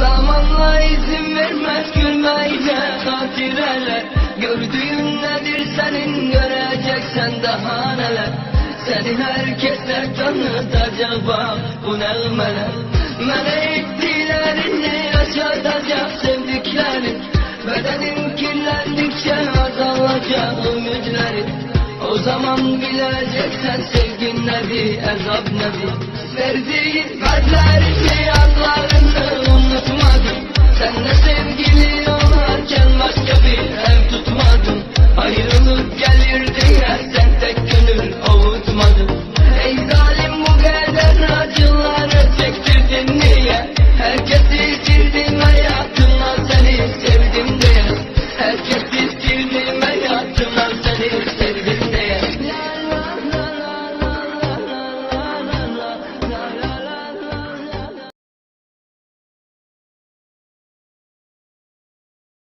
Zamanla izin vermez gülmeyce hatireler Gördüğün nedir senin göreceksen daha neler. Seni herkesler tanıtacak bak bu nağmeler Mene ettilerini yaşatacak sevdiklerin? Bedenin kirlendikçe azalacak ümitlerin O zaman bileceksen sevgin nedir, azap nedir? Verdiğin kalplerini yanlarında